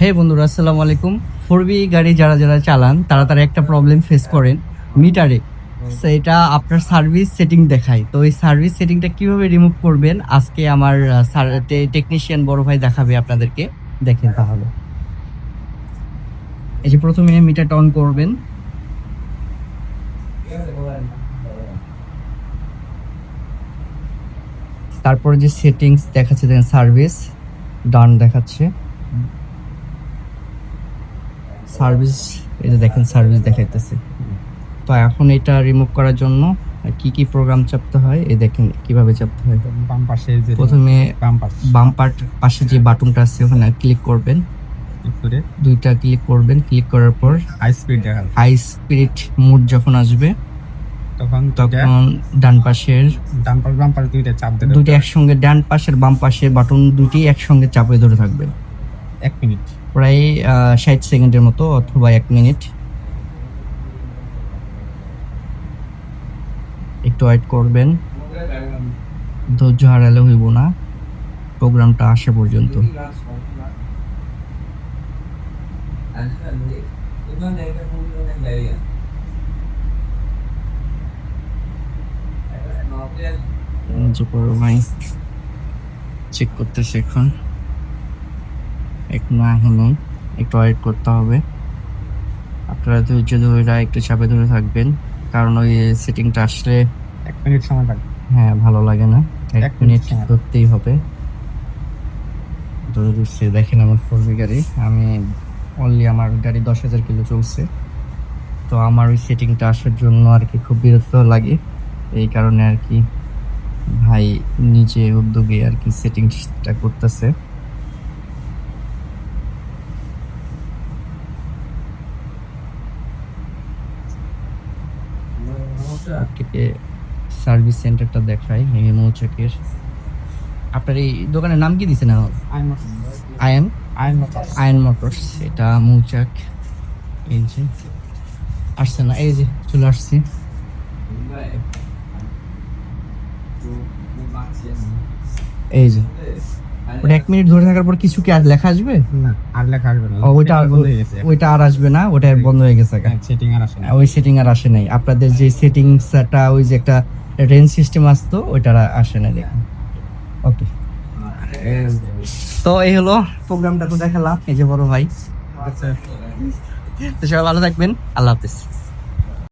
হে বন্ধুরা, আসসালামু আলাইকুম। ফোর বি গাড়ি যারা যারা চালান, তারা তারা একটা প্রবলেম ফেস করেন। মিটারে। সেটা আপনার সার্ভিস সেটিং দেখায়। তো এই সার্ভিস সেটিংটা কীভাবে রিমুভ করবেন? আজকে আমার টেকনিশিয়ান বড় ভাই দেখাবে আপনাদেরকে। দেখেন তাহলে। এই যে প্রথমে মিটারটা অন করবেন। তারপরে যে সেটিংস দেখাচ্ছে দেখেন সার্ভিস ডান দেখাচ্ছে। সার্ভিস এই যে দেখেন সার্ভিস দেখাইতেছে। তো এখন এটা রিমুভ করার জন্য কি কি প্রোগ্রাম চাপতে হয় এই দেখেন কীভাবে চাপতে হয়। বাম পাশে যে প্রথমে বাম পাশে। বাম পার্ট পাশে যে বাটনটা আছে ওখানে ক্লিক করবেন। দুইটা ক্লিক করবেন ক্লিক করার পর high speed high spirit mode যখন আসবে তখন তখন ডান পাশের ডান পাশ বাম পাশে দুইটা চাপ দেবে দুইটা একসঙ্গে ডান পাশের বাম পাশের বাটন দুটি একসঙ্গে চাপে ধরে থাকবে। এক মিনিট। প্রায় ষাট সেকেন্ডের মতো অথবা এক মিনিট। একটু ওয়েট করবেন। ধৈর্য হারালে হইব না। প্রোগ্রামটা আসা পর্যন্ত। যে বড় ভাই চেক করতেছে এখন। এখনও এখনও একটু ওয়েট করতে হবে। আপনারা ধৈর্য ধরে একটু চাপে ধরে থাকবেন কারণ ওই সেটিংটা আসলে এক মিনিট সময় লাগবে হ্যাঁ ভালো লাগে না। এক মিনিট। ধরতেই হবে। ধরে দিচ্ছে দেখেন আমার ফোরবি গাড়ি। আমি অনলি আমার গাড়ি দশ হাজার কিলো চলছে। তো আমার ওই সেটিংটা আসার জন্য আর কি খুব বিরক্ত লাগে। এই কারণে আর কি ভাই নিজে উদ্যোগে আর কি সেটিংসটা করতেছে। আপনাকে সার্ভিস সেন্টারটা দেখাই এই মৌচাকের আপনার এই দোকানের নাম কি আইন আয়ন আয়ন মোটরস এটা মৌচাক। এই যে আসছে না এই যে চলে আসছি। এই যে। ওটা এক মিনিট ধরে থাকার পর কিছু কি আর লেখা আসবে? না আর লেখা আসবে না। ওইটা বন্ধ হয়ে গেছে ওইটা আর আসবে না ওটা বন্ধ হয়ে গেছে সেটিং আর আসে না। ওই সেটিং আর আসে নাই। আপনাদের যে সেটিংসটা ওই যে একটা রেঞ্জ সিস্টেম আসতো ওইটা আসে না দেখুন। ওকে। তো এই হলো প্রোগ্রামটা তো দেখালাম এই যে বড় ভাই। আচ্ছা। তো সবাই ভালো থাকবেন। আল্লাহ হাফিজ।